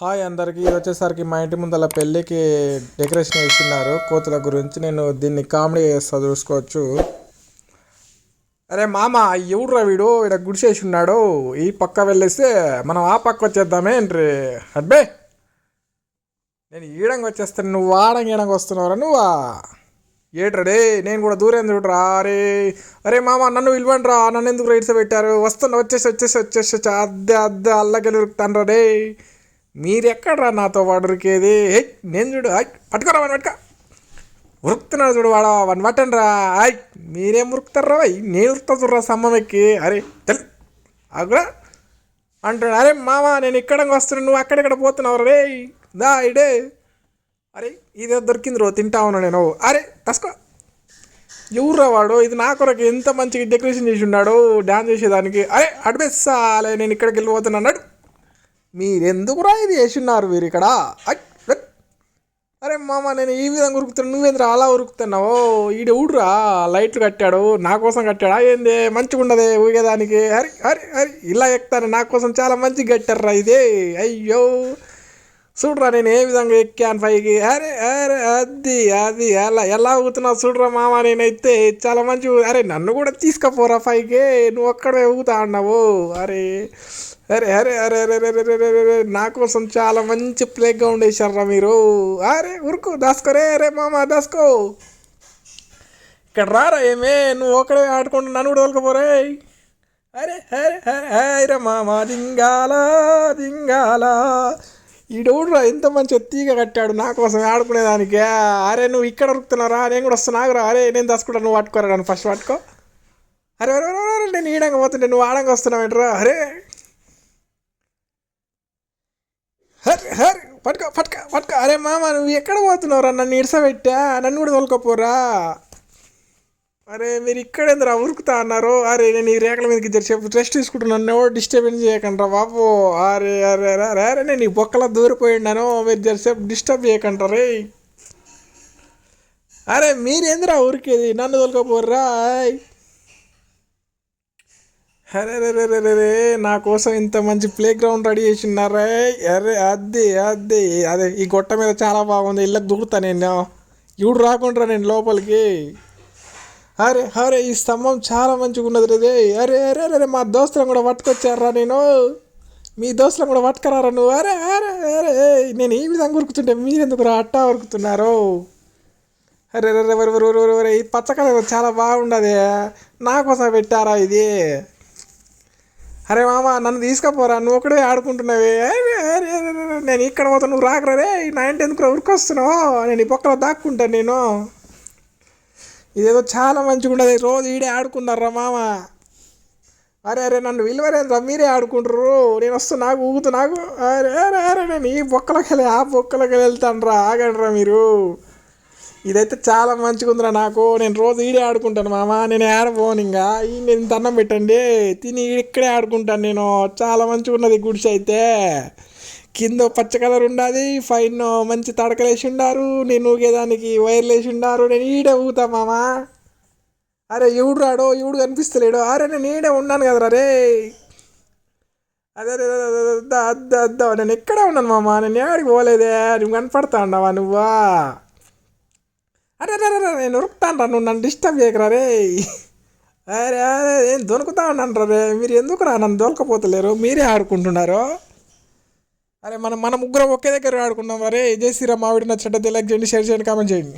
Hi అందరికీ. ఇది వచ్చేసరికి మా ఇంటి ముందల పెళ్ళికి డెకరేషన్ వేస్తున్నారు కోతుల గురించి నేను దీన్ని కామెడీ చేస్తా చూసుకోవచ్చు. అరే మామ ఎవడ్రా వీడు? ఇక్కడ గుడిసేసి ఉన్నాడు. ఈ పక్క వెళ్ళేస్తే మనం ఆ పక్క వచ్చేద్దామే ఏంట్రీ? అడ్బే నేను ఈడంగా వచ్చేస్తాను. నువ్వు ఆడంగా ఈడంగా వస్తున్నావురా నువ్వా? ఏట్రడే నేను కూడా దూరం చూడరా అరే అరే మామ నన్ను పిలవండి నన్ను ఎందుకు రైట్స్ పెట్టారు? వస్తున్నా వచ్చేసి వచ్చేసి వచ్చేసి అద్దె అద్దె అల్లకెళ్ళి ఉరుకుతాను రే మీరెక్కడ్రా నాతో వాడరికేది? హే నేను చూడు ఆయ్ పట్టుకోరా వన్ పట్టుక. ఉరుకుతున్నాడు చూడు వాడ వన్ పట్టండి రా ఆయ్ మీరేం ఉరుకుతారా నేను ఉరుకుతా చూడరా సమ్మం ఎక్కి. అరే తెల్ అగ్రా అంటాడు అరే మామ నేను ఇక్కడ వస్తున్నాను నువ్వు అక్కడెక్కడ పోతున్నావు రే. దా ఇడే. అరే ఇదే దొరికింది రో తింటా ఉన్నా నేను. అరే తసుకో. ఎవర్రా వాడు? ఇది నా కొరకు ఎంత మంచిగా డెకరేషన్ చేసి ఉన్నాడు డ్యాన్స్ చేసేదానికి. అరే అడిపేసాలే నేను ఇక్కడికి వెళ్ళిపోతున్నాడు అన్నాడు మీరెందుకురా ఇది వేసిన్నారు మీరు ఇక్కడ? అరే మామ నేను ఈ విధంగా ఉరుకుతాను నువ్వేంద్రా అలా ఉరుకుతున్నావు? ఈడ ఊడురా లైట్లు కట్టాడు నా కోసం కట్టాడా? ఏంది మంచిగా ఉండదే ఊగేదానికి? హరి హరి హరి ఇలా ఎక్కుతాను నా కోసం చాలా మంచిగా కట్టారా ఇదే. అయ్యో. చూడరా నేను ఏ విధంగా ఎక్కాను పైకి అరే అరే అది అది ఎలా ఎలా ఊగుతున్నావు చూడరా మామ నేనైతే చాలా మంచి అరే నన్ను కూడా తీసుకుపోరా పైకి నువ్వు ఒక్కడే ఊగుతా అన్నావు అరే అరే అరే అరే అరే అరే అరే అరే అరే నా కోసం చాలా మంచి ప్లే గ్రౌండ్ వేశారా మీరు అరే ఉరుకు దాసుకోరే అరే మామ దాసుకో ఇక్కడ రారా ఏమే నువ్వు ఒకడే ఆడుకుంటూ నన్ను కూడా తోలుకపోరే అరే అరే అరే అరే మామ దింగాల దింగాల ఈడవుడురా ఎంత మంచి తీగ కట్టాడు నా కోసం ఆడుకునేదానికి అరే నువ్వు ఇక్కడ ఉరుకుతున్నారా? నేను కూడా వస్తున్నా. అరే నేను దాచుకుంటా. నువ్వు పట్టుకోరా నన్ను ఫస్ట్ పట్టుకో. అరే అరే అరే, నేను ఈడంగా పోతుంటే నువ్వు ఆడంగా వస్తున్నావు ఏంట్రా? అరే. హరి హరి పట్టుకో పట్టుకో పట్టుకో. అరే మామ నువ్వు ఎక్కడ పోతున్నావురా? నన్ను ఇడసబెట్టా? నన్ను కూడా తోలుకోపోరా? అరే మీరు ఇక్కడేంద్రా ఉరుకుతా అన్నారు? అరే నేను ఈ రేఖల మీదకి జరిసేపు రెస్ట్ తీసుకుంటున్నాను నన్ను ఎవరు డిస్టర్బెన్స్ చేయకండి రా బాబు. అరే అరే అరే అరే నేను ఈ బొక్కలో దూరిపోయినాను మీరు జరిసేపు డిస్టర్బ్ చేయకండి రే అరే మీరేందిరా ఉరికేది? నన్ను తొలకపోర్రా ఆయ్. అరే రే రే రే నా కోసం ఇంత మంచి ప్లే గ్రౌండ్ రెడీ చేసి అరే అదే అదే అదే ఈ గొట్ట మీద చాలా బాగుంది ఇళ్ళకి దూకుతా నేను. ఇవి రాకుండా నేను లోపలికి. అరే అరే ఈ స్తంభం చాలా మంచిగా ఉన్నది రే అరే అరే అరే మా దోస్తులను కూడా పట్టుకొచ్చారా నేను మీ దోస్తులను కూడా పట్టుకరారా నువ్వు అరే అరే అరే నేను ఈ విధంగా ఉరుకుతుంటే మీరెందుకు రా అట్టా ఉరుకుతున్నారు అరే అరే అరే, ఈ పచ్చ కలర్ చాలా బాగుండదు నా కోసం పెట్టారా ఇది అరే మామ నన్ను తీసుకుపోరా నువ్వు ఒకడే ఆడుకుంటున్నావే అరే, అరే, అరే, నేను ఇక్కడ పోతా నువ్వు రాకరా రే నా ఇంటి ఎందుకు ఉరికొస్తున్నావు నేను ఈ పక్కన దాక్కుంటాను నేను ఇదేదో చాలా మంచిగా ఉండదు రోజు ఈడే ఆడుకున్నారా మామ. అరే అరే నన్ను విలువరేంద్రా మీరే ఆడుకుంటారు నేను వస్తూ నాకు ఊగుతూ నాకు అరే అరే అరే నేను ఈ బొక్కలకి వెళ్ళి ఆ బొక్కలకి వెళ్తానరా ఆగండిరా మీరు. ఇదైతే చాలా మంచిగా ఉందిరా నాకు. నేను రోజు ఈడే ఆడుకుంటాను మామ. నేను ఆడబోను ఇంకా. ఈ నేను దండం పెట్టండి. తిని ఇక్కడే ఆడుకుంటాను నేను. చాలా మంచిగా ఉన్నది గుడిసె అయితే కింద పచ్చ కలర్ ఉండాది పైన మంచి తడకలేసి ఉండారు నేను ఊగేదానికి వైర్లు వేసి ఉండారు నేను ఈడే ఊగుతా మామా. అరే ఎవడు రాడో ఎవడు కనిపిస్తలేడో? అరే నేను ఈడే ఉన్నాను కదరా రే. అదే అద్దా అద్దా అద్దా నేను ఎక్కడే ఉన్నాను మామా? నేను ఏడికి పోలేదే? నువ్వు కనపడతా ఉండవా నువ్వా? అరే అరే అరే నేను ఉరుకుతాను రా నువ్వు నన్ను డిస్టర్బ్ చేయకరా రే. అరే అరే నేను దొరుకుతా ఉన్నాను రా రే. మీరు ఎందుకు రా నన్ను దొరకపోతలేరు? మీరే ఆడుకుంటున్నారు? అరే మనం మన ముగ్గురం ఒకే దగ్గర ఆడుకున్నాం. అరే జై శ్రీరామ్ ఆవిడ నచ్చట లైక్ చేయండి షేర్ చేయండి కామెంట్ చేయండి.